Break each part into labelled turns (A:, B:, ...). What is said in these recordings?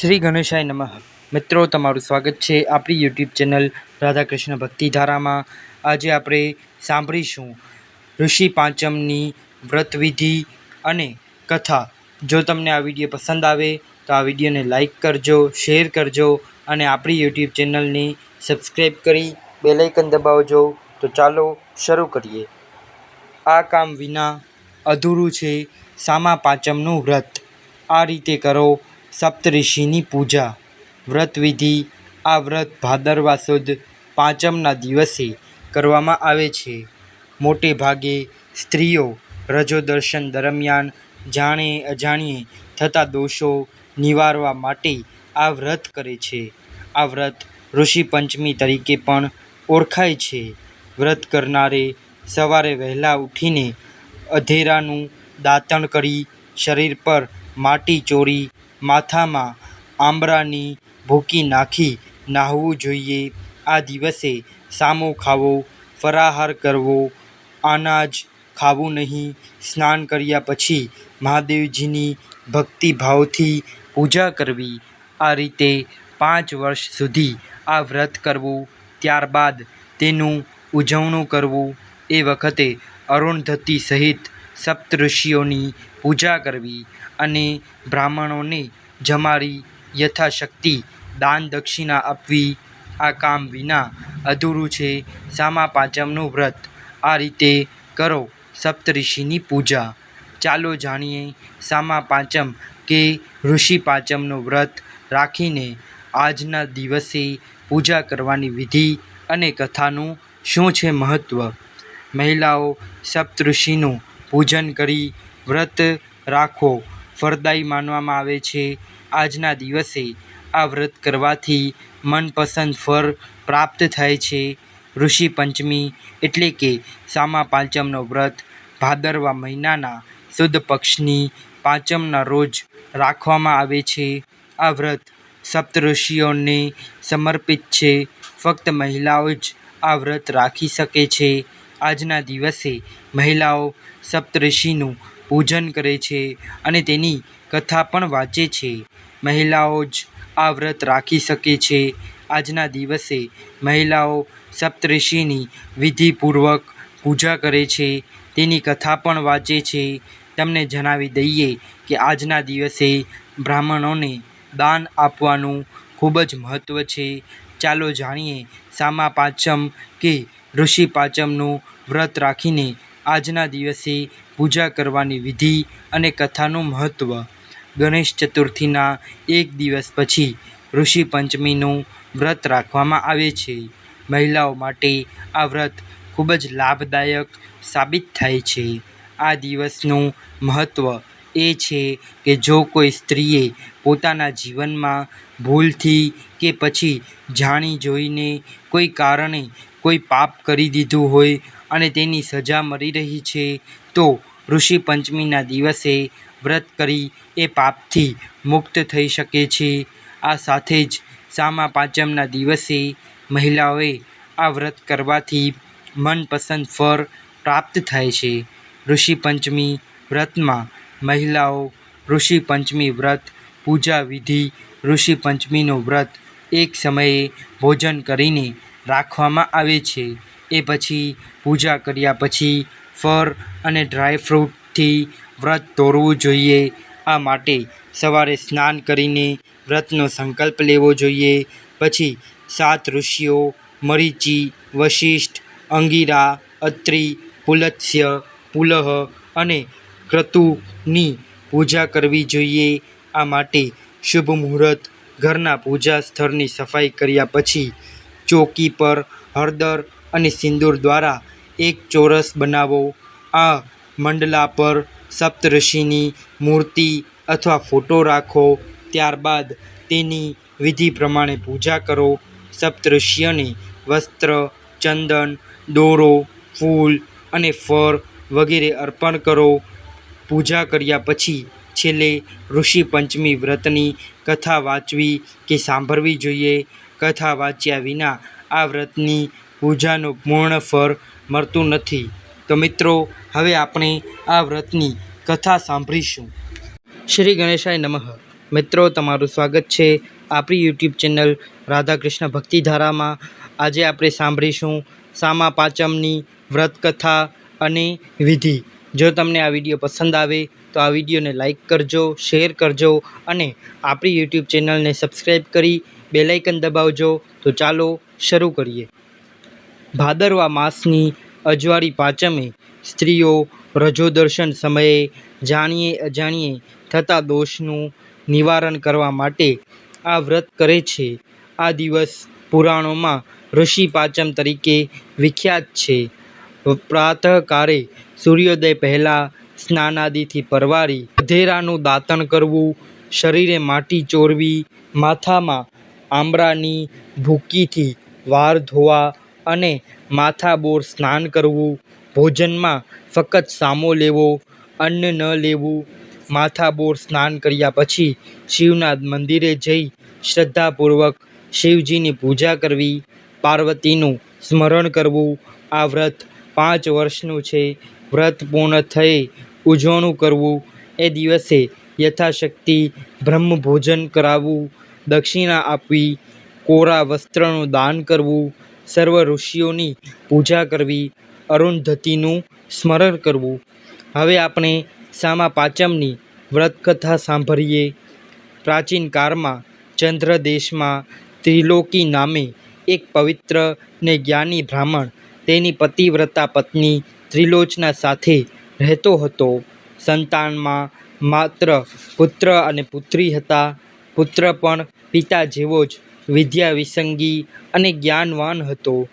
A: શ્રી ગણેશાય નમઃ. મિત્રો, તમારું સ્વાગત છે આપણી યુટ્યુબ ચેનલ રાધાકૃષ્ણ ભક્તિધારામાં. આજે આપણે સાંભળીશું ઋષિ પાંચમની વ્રતવિધિ અને કથા. જો તમને આ વીડિયો પસંદ આવે, તો આ વિડીયોને લાઈક કરજો, શેર કરજો અને આપણી યુટ્યુબ ચેનલને સબસ્ક્રાઈબ કરી બેલાઇકન દબાવજો. તો ચાલો શરૂ કરીએ. આ કામ વિના અધૂરું છે સામા પાંચમનું વ્રત. આ રીતે કરો. સપ્તઋષિની પૂજા. વ્રતવિધિ, આ વ્રત ભાદરવા સુદ પાંચમના દિવસે કરવામાં આવે છે. મોટે ભાગે સ્ત્રીઓ રજો દર્શન દરમિયાન જાણે અજાણીએ થતા દોષો નિવારવા માટે આ વ્રત કરે છે. આ વ્રત ઋષિ પંચમી તરીકે પણ ઓળખાય છે. વ્રત કરનારે સવારે વહેલા ઉઠીને અધેરાનું દાંતણ કરી શરીર પર માટી ચોરી માથામાં આંબળાની ભૂકી નાખી નહાવું જોઈએ. આ દિવસે સામો ખાવો, ફરાહાર કરવો, અનાજ ખાવું નહીં. સ્નાન કર્યા પછી મહાદેવજીની ભક્તિભાવથી પૂજા કરવી. આ રીતે પાંચ વર્ષ સુધી આ વ્રત કરવું, ત્યારબાદ તેનું ઉજવણું કરવું. એ વખતે અરુંધતી સહિત સપ્તઋષિઓની પૂજા કરવી અને બ્રાહ્મણોને જમાડી યથાશક્તિ દાન દક્ષિણા આપવી. આ કામ વિના અધૂરું છે. સામા પાંચમનું વ્રત. આ રીતે કરો સપ્તઋષિની પૂજા. ચાલો જાણીએ સામા પાંચમ કે ઋષિ પાંચમનું વ્રત રાખીને આજના દિવસે પૂજા કરવાની વિધિ અને કથાનું શું છે મહત્ત્વ મહિલાઓ, સપ્તઋષિનું પૂજન કરી વ્રત રાખો. ફળદાયી માનવામાં આવે છે. આજના દિવસે આ વ્રત કરવાથી મનપસંદ ફળ પ્રાપ્ત થાય છે. ઋષિ પંચમી એટલે કે સામા પાંચમનો વ્રત ભાદરવા મહિનાના સુદ પક્ષની પાંચમના રોજ રાખવામાં આવે છે. આ વ્રત સપ્તઋષિઓને સમર્પિત છે. ફક્ત મહિલાઓ જ આ વ્રત રાખી શકે છે. આજના દિવસે મહિલાઓ સપ્તઋષિનું પૂજન કરે છે અને તેની કથા પણ વાંચે છે. મહિલાઓ જ આ વ્રત રાખી શકે છે. આજના દિવસે મહિલાઓ સપ્તઋષિની વિધિપૂર્વક પૂજા કરે છે. તેની કથા પણ વાંચે છે. તમને જણાવી દઈએ કે આજના દિવસે બ્રાહ્મણોને દાન આપવાનું ખૂબ જ મહત્ત્વ છે. ચાલો જાણીએ સામા પાંચમ કે ઋષિ પાંચમનું વ્રત રાખીને આજના દિવસે પૂજા કરવાની વિધિ અને કથાનું મહત્ત્વ ગણેશ ચતુર્થીના એક દિવસ પછી ઋષિ પંચમીનું વ્રત રાખવામાં આવે છે. મહિલાઓ માટે આ વ્રત ખૂબ જ લાભદાયક સાબિત થાય છે. આ દિવસનું મહત્ત્વ એ છે કે જો કોઈ સ્ત્રીએ પોતાના જીવનમાં ભૂલથી કે પછી જાણી જોઈને કોઈ કારણે કોઈ પાપ કરી દીધું હોય અને તેની સજા મળી રહી છે, તો ઋષિ પંચમીના દિવસે વ્રત કરી એ પાપથી મુક્ત થઈ શકે છે. આ સાથે જ સામા પાંચમના દિવસે મહિલાઓએ આ વ્રત કરવાથી મનપસંદ ફળ પ્રાપ્ત થાય છે. ઋષિ પંચમી વ્રતમાં મહિલાઓ ઋષિ પંચમી વ્રત, પૂજા વિધિ ઋષિ પંચમીનું વ્રત એક સમયે ભોજન કરીને રાખવામાં આવે છે. એ પછી પૂજા કર્યા પછી ફળ અને ડ્રાયફ્રૂટથી વ્રત તોડવું જોઈએ. આ માટે સવારે સ્નાન કરીને વ્રતનો સંકલ્પ લેવો જોઈએ. પછી સાત ઋષિઓ, મરીચી, વશિષ્ઠ, અંગિરા, અત્રિ, પુલત્સ્ય, પુલહ અને ક્રતુની પૂજા કરવી જોઈએ. આ માટે શુભ મુહૂર્ત, ઘરના પૂજા સ્થળની સફાઈ કર્યા પછી ચોકી પર હળદર અને સિંદૂર દ્વારા એક ચોરસ બનાવો. આ મંડલા પર સપ્તઋષિની મૂર્તિ અથવા ફોટો રાખો. ત્યારબાદ તેની વિધિ પ્રમાણે પૂજા કરો. સપ્તઋષિઓને વસ્ત્ર, ચંદન, દોરો, ફૂલ અને ફળ વગેરે અર્પણ કરો. પૂજા કર્યા પછી છેલ્લે ઋષિ પંચમી વ્રતની કથા વાંચવી કે સાંભળવી જોઈએ. કથા વાંચ્યા વિના આ વ્રતની પૂજાનું પૂર્ણ ફળ મળતું નથી. તો મિત્રો, હવે આપણે આ વ્રતની કથા સાંભળીશું. શ્રી ગણેશાય નમઃ. મિત્રો, તમારું સ્વાગત છે આપણી યુટ્યુબ ચેનલ રાધાકૃષ્ણ ભક્તિધારામાં. આજે આપણે સાંભળીશું સામા પાંચમની વ્રતકથા અને વિધિ. જો તમને આ વીડિયો પસંદ આવે, તો આ વિડીયોને લાઈક કરજો, શેર કરજો અને આપણી યુટ્યુબ ચેનલને સબસ્ક્રાઈબ કરી બેલાઇકન દબાવજો તો ચાલો શરૂ કરીએ. ભાદરવા માસની અજવાળી પાંચમે સ્ત્રીઓ રજોદર્શન સમયે જાણીએ અજાણીએ થતા દોષનું નિવારણ કરવા માટે આ વ્રત કરે છે. આ દિવસ પુરાણોમાં ઋષિ પાંચમ તરીકે વિખ્યાત છે. પ્રાતઃકાળે સૂર્યોદય પહેલાં સ્નાનાદિથી પરવારી અધેરાનું દાંતણ કરવું, શરીરે માટી ચોરવી, માથામાં આંબળાની ભૂકીથી વાળ ધોવા અને માથાબોર સ્નાન કરવું, ભોજનમાં ફક્ત સામો લેવો, અન્ન ન લેવું માથાબોર સ્નાન કર્યા પછી શિવના મંદિરે જઈ શ્રદ્ધાપૂર્વક શિવજીની પૂજા કરવી, પાર્વતીનું સ્મરણ કરવું. આ વ્રત પાંચ વર્ષનું છે. વ્રત પૂર્ણ થયે ઉજવણું કરવું. એ દિવસે યથાશક્તિ બ્રહ્મ ભોજન કરાવવું. દક્ષિણા આપવી, કોરા વસ્ત્રનું દાન કરવું, સર્વ ઋષિઓની પૂજા કરવી, અરુંધતીનું સ્મરણ કરવું. હવે આપણે સામા પાંચમની વ્રતકથા સાંભળીએ. પ્રાચીન કાળમાં ચંદ્ર દેશમાં ત્રિલોકી નામે એક પવિત્ર ને જ્ઞાની બ્રાહ્મણ તેની પતિવ્રતા પત્ની ત્રિલોચના સાથે રહેતો હતો. સંતાનમાં માત્ર પુત્ર અને પુત્રી હતા. પુત્ર પણ પિતા જેવો જ વિદ્યા વિસંગી અને જ્ઞાનવાન હતો.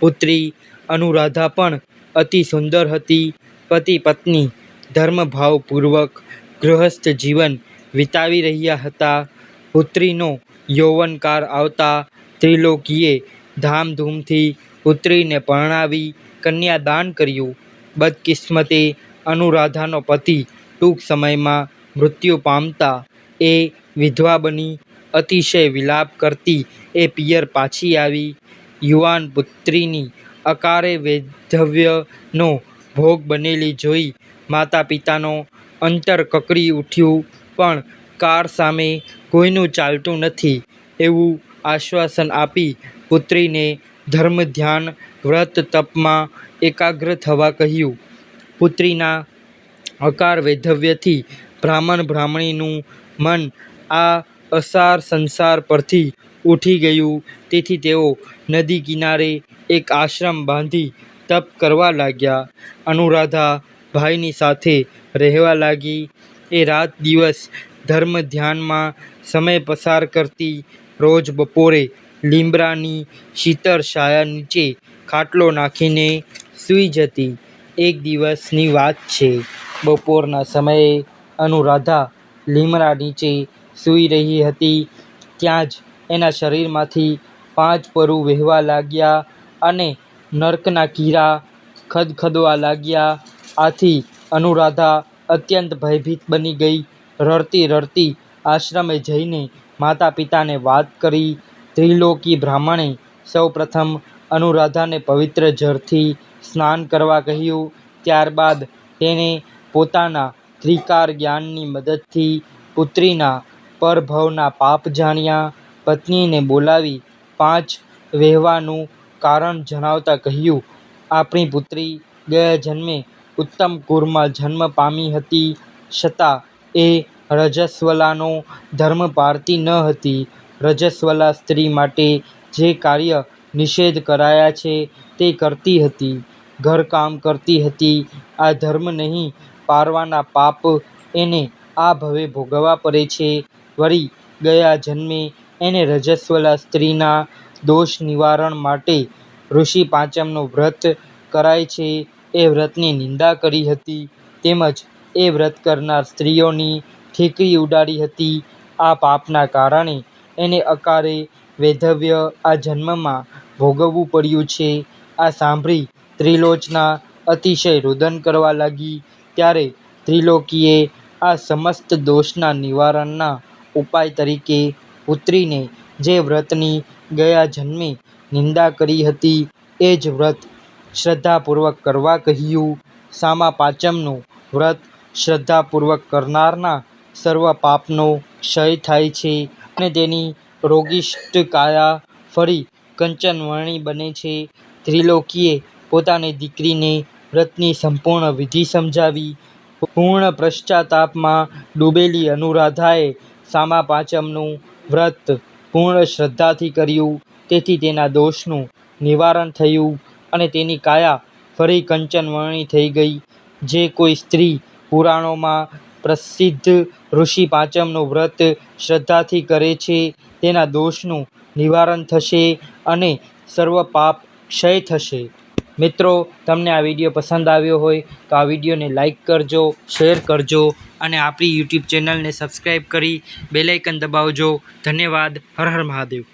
A: પુત્રી અનુરાધા પણ અતિ સુંદર હતી. પતિ પત્ની ધર્મભાવપૂર્વક ગૃહસ્થ જીવન વિતાવી રહ્યા હતા. પુત્રીનો યૌવનકાર આવતા ત્રિલોકીએ ધામધૂમથી પુત્રીને પરણાવી કન્યાદાન કર્યું. બદકિસ્મતે અનુરાધાનો પતિ ટૂંક સમયમાં મૃત્યુ પામતા એ વિધવા બની, અતિશય વિલાપ કરતી એ પિયર પાછી આવી. યુવાન પુત્રીની અકાળે વૈધવ્યનો ભોગ બનેલી જોઈ માતા પિતાનો અંતર કકળી ઉઠ્યું, પણ કાળ સામે કોઈનું ચાલતું નથી એવું આશ્વાસન આપી પુત્રીને ધર્મ ધ્યાન વ્રત તપમાં એકાગ્ર થવા કહ્યું. પુત્રીના અકાળ વૈધવ્યથી બ્રાહ્મણ બ્રાહ્મણીનું મન આ અસાર સંસાર પરથી ઉઠી ગયું. તેથી તેઓ નદી કિનારે એક આશ્રમ બાંધી તપ કરવા લાગ્યા. અનુરાધા ભાઈની સાથે રહેવા લાગી. એ રાત દિવસ ધર્મ ધ્યાનમાં સમય પસાર કરતી રોજ બપોરે લીમડાની શીતળ છાયા નીચે ખાટલો નાખીને સૂઈ જતી. એક દિવસની વાત છે. બપોરના સમયે અનુરાધા લીમડા નીચે સૂઈ રહી હતી. ત્યાં જ એના શરીરમાંથી પાંચ પરુ વહેવા લાગ્યા અને નર્કના કીડા ખદખદવા લાગ્યા. આથી અનુરાધા અત્યંત ભયભીત બની ગઈ. રડતી રડતી આશ્રમે જઈને માતા પિતાને વાત કરી. ત્રિલોકી બ્રાહ્મણે સૌ પ્રથમ અનુરાધાને પવિત્ર જળથી સ્નાન કરવા કહ્યું. ત્યારબાદ તેણે પોતાના ત્રિકાર જ્ઞાનની મદદથી પુત્રીના પરભવના પાપ જાણ્યા, પત્નીને બોલાવી પાંચ વહેવાનું કારણ જણાવતા કહ્યું, આપણી પુત્રી ગયા જન્મે ઉત્તમ કુળમાં જન્મ પામી હતી છતાં એ રજસ્વલાનો ધર્મ પાળતી ન હતી. રજસ્વલા સ્ત્રી માટે જે કાર્ય નિષેધ કરાયા છે તે કરતી હતી, ઘરકામ કરતી હતી. આ ધર્મ નહીં પાળવાના પાપ એને આ ભવે ભોગવવા પડે છે. વળી ગયા જન્મે એને રજસ્વલા સ્ત્રીના દોષ નિવારણ માટે ઋષિ પાંચમનું વ્રત કરાય છે. એ વ્રતની નિંદા કરી હતી તેમજ એ વ્રત કરનાર સ્ત્રીઓની ઠીકરી ઉડાડી હતી. આ પાપના કારણે એને અકારે વૈધવ્ય આ જન્મમાં ભોગવવું પડ્યું છે. આ સાંભળી ત્રિલોચના અતિશય રુદન કરવા લાગી. ત્યારે ત્રિલોકીએ આ સમસ્ત દોષના નિવારણના ઉપાય તરીકે પુત્રીને જે વ્રતની ગયા જન્મે નિંદા કરી હતી, એ જ વ્રત શ્રદ્ધાપૂર્વક કરવા કહ્યું. સામા પાંચમનું વ્રત શ્રદ્ધાપૂર્વક કરનારના સર્વ પાપનો ક્ષય થાય છે અને તેની રોગિષ્ટ કાયા ફરી કંચનવર્ણી બને છે. ત્રિલોકીએ પોતાની દીકરીને વ્રતની સંપૂર્ણ વિધિ સમજાવી. પૂર્ણ પશ્ચાતાપમાં ડૂબેલી અનુરાધાએ સામા પાંચમનું વ્રત પૂર્ણ શ્રદ્ધાથી કર્યું. તેથી તેના દોષનું નિવારણ થયું અને તેની કાયા ફરી કંચનવર્ણી થઈ ગઈ. જે કોઈ સ્ત્રી પુરાણોમાં પ્રસિદ્ધ ઋષિ પાંચમનું વ્રત શ્રદ્ધાથી કરે છે, તેના દોષનું નિવારણ થશે અને સર્વ પાપ ક્ષય થશે. મિત્રો, તમને આ વીડિયો પસંદ આવ્યો હોય તો આ વિડીયોને લાઇક કરજો, શેર કરજો અને આપણી યુટ્યુબ ચેનલને સબસ્ક્રાઈબ કરી બેલાઇકન દબાવજો. ધન્યવાદ. હર હર મહાદેવ.